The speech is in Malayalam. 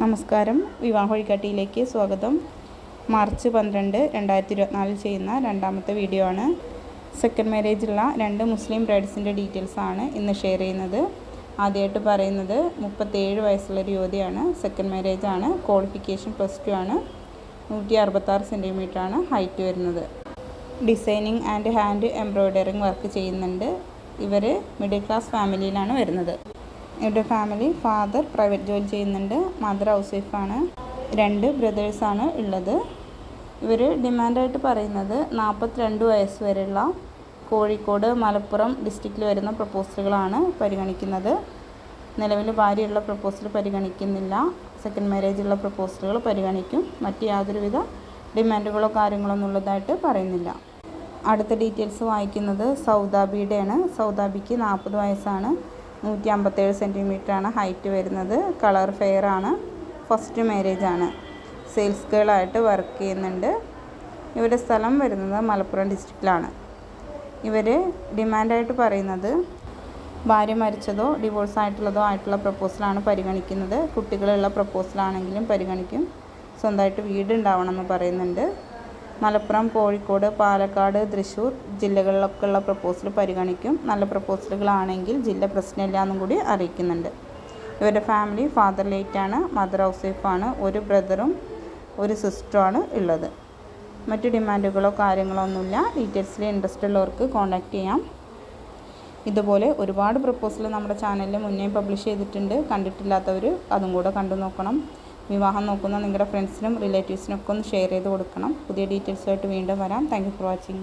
നമസ്കാരം. വിവാഹ വഴികാട്ടിയിലേക്ക് സ്വാഗതം. മാർച്ച് പന്ത്രണ്ട് രണ്ടായിരത്തി ഇരുപത്തിനാലിൽ ചെയ്യുന്ന രണ്ടാമത്തെ വീഡിയോ ആണ്. സെക്കൻഡ് മാരേജുള്ള രണ്ട് മുസ്ലിം ബ്രൈഡ്സിന്റെ ഡീറ്റെയിൽസ് ആണ് ഇന്ന് ഷെയർ ചെയ്യുന്നത്. ആദ്യമായിട്ട് പറയുന്നത് മുപ്പത്തേഴ് വയസ്സുള്ളൊരു യുവതിയാണ്. സെക്കൻഡ് മാരേജ് ആണ്. ക്വാളിഫിക്കേഷൻ പ്ലസ് ടു ആണ്. നൂറ്റി അറുപത്താറ് സെന്റിമീറ്റർ ആണ് ഹൈറ്റ് വരുന്നത്. Designing and hand embroidering work ചെയ്യുന്നുണ്ട്. ഇവർ മിഡിൽ ക്ലാസ് ഫാമിലിയിലാണ് വരുന്നത്. ഇവരുടെ ഫാമിലി ഫാദർ പ്രൈവറ്റ് ജോലി ചെയ്യുന്നുണ്ട്. മദർ ഹൗസ് വൈഫാണ്. രണ്ട് ബ്രദേഴ്സാണ് ഉള്ളത്. ഇവർ ഡിമാൻഡായിട്ട് പറയുന്നത് നാൽപ്പത്തിരണ്ട് വയസ്സ് വരെയുള്ള കോഴിക്കോട് മലപ്പുറം ഡിസ്ട്രിക്റ്റിൽ വരുന്ന പ്രപ്പോസലുകളാണ് പരിഗണിക്കുന്നത്. നിലവിൽ ഭാര്യയുള്ള പ്രപ്പോസൽ പരിഗണിക്കുന്നില്ല. സെക്കൻഡ് മാരേജുള്ള പ്രപ്പോസലുകൾ പരിഗണിക്കും. മറ്റ് യാതൊരുവിധ ഡിമാൻഡുകളോ കാര്യങ്ങളോ എന്നുള്ളതായിട്ട് പറയുന്നില്ല. അടുത്ത ഡീറ്റെയിൽസ് വായിക്കുന്നത് സൗദാബിയുടെയാണ്. സൗദാബിക്ക് നാൽപ്പത് വയസ്സാണ്. നൂറ്റി അമ്പത്തേഴ് സെന്റിമീറ്റർ ആണ് ഹൈറ്റ് വരുന്നത്. കളർ ഫെയർ ആണ്. ഫസ്റ്റ് മാരേജ് ആണ്. സെയിൽസ് ഗേളായിട്ട് വർക്ക് ചെയ്യുന്നുണ്ട്. ഇവരുടെ സ്ഥലം വരുന്നത് മലപ്പുറം ഡിസ്ട്രിക്റ്റിലാണ് ഇവർ ഡിമാൻഡായിട്ട് പറയുന്നത് ഭാര്യ മരിച്ചതോ ഡിവോഴ്സ് ആയിട്ടുള്ളതോ ആയിട്ടുള്ള പ്രപ്പോസലാണ് പരിഗണിക്കുന്നത്. കുട്ടികളുള്ള പ്രപ്പോസലാണെങ്കിലും പരിഗണിക്കും. സ്വന്തമായിട്ട് വീട് ഉണ്ടാവണം എന്ന് പറയുന്നുണ്ട്. മലപ്പുറം കോഴിക്കോട് പാലക്കാട് തൃശ്ശൂർ ജില്ലകളിലൊക്കെയുള്ള പ്രപ്പോസൽ പരിഗണിക്കും. നല്ല പ്രപ്പോസലുകളാണെങ്കിൽ ജില്ല പ്രശ്നമില്ല എന്നും കൂടി അറിയിക്കുന്നുണ്ട്. ഇവരുടെ ഫാമിലി ഫാദർ ലേറ്റാണ് മദർ ഹൗസ് വൈഫാണ് ഒരു ബ്രദറും ഒരു സിസ്റ്ററുമാണ് ഉള്ളത്. മറ്റു ഡിമാൻഡുകളോ കാര്യങ്ങളോ ഒന്നുമില്ല. ഡീറ്റെയിൽസിൽ ഇൻട്രസ്റ്റ് ഉള്ളവർക്ക് കോൺടാക്റ്റ് ചെയ്യാം. ഇതുപോലെ ഒരുപാട് പ്രപ്പോസൽ നമ്മുടെ ചാനലിൽ മുന്നേ പബ്ലിഷ് ചെയ്തിട്ടുണ്ട്. കണ്ടിട്ടില്ലാത്തവർ അതും കൂടെ കണ്ടു നോക്കണം വിവാഹം നോക്കുന്ന നിങ്ങളുടെ ഫ്രണ്ട്സിനും റിലേറ്റീവ്സിനും ഒക്കെ ഒന്ന് ഷെയർ ചെയ്ത് കൊടുക്കണം. പുതിയ ഡീറ്റെയിൽസുമായിട്ട് വീണ്ടും വരാം. Thank for watching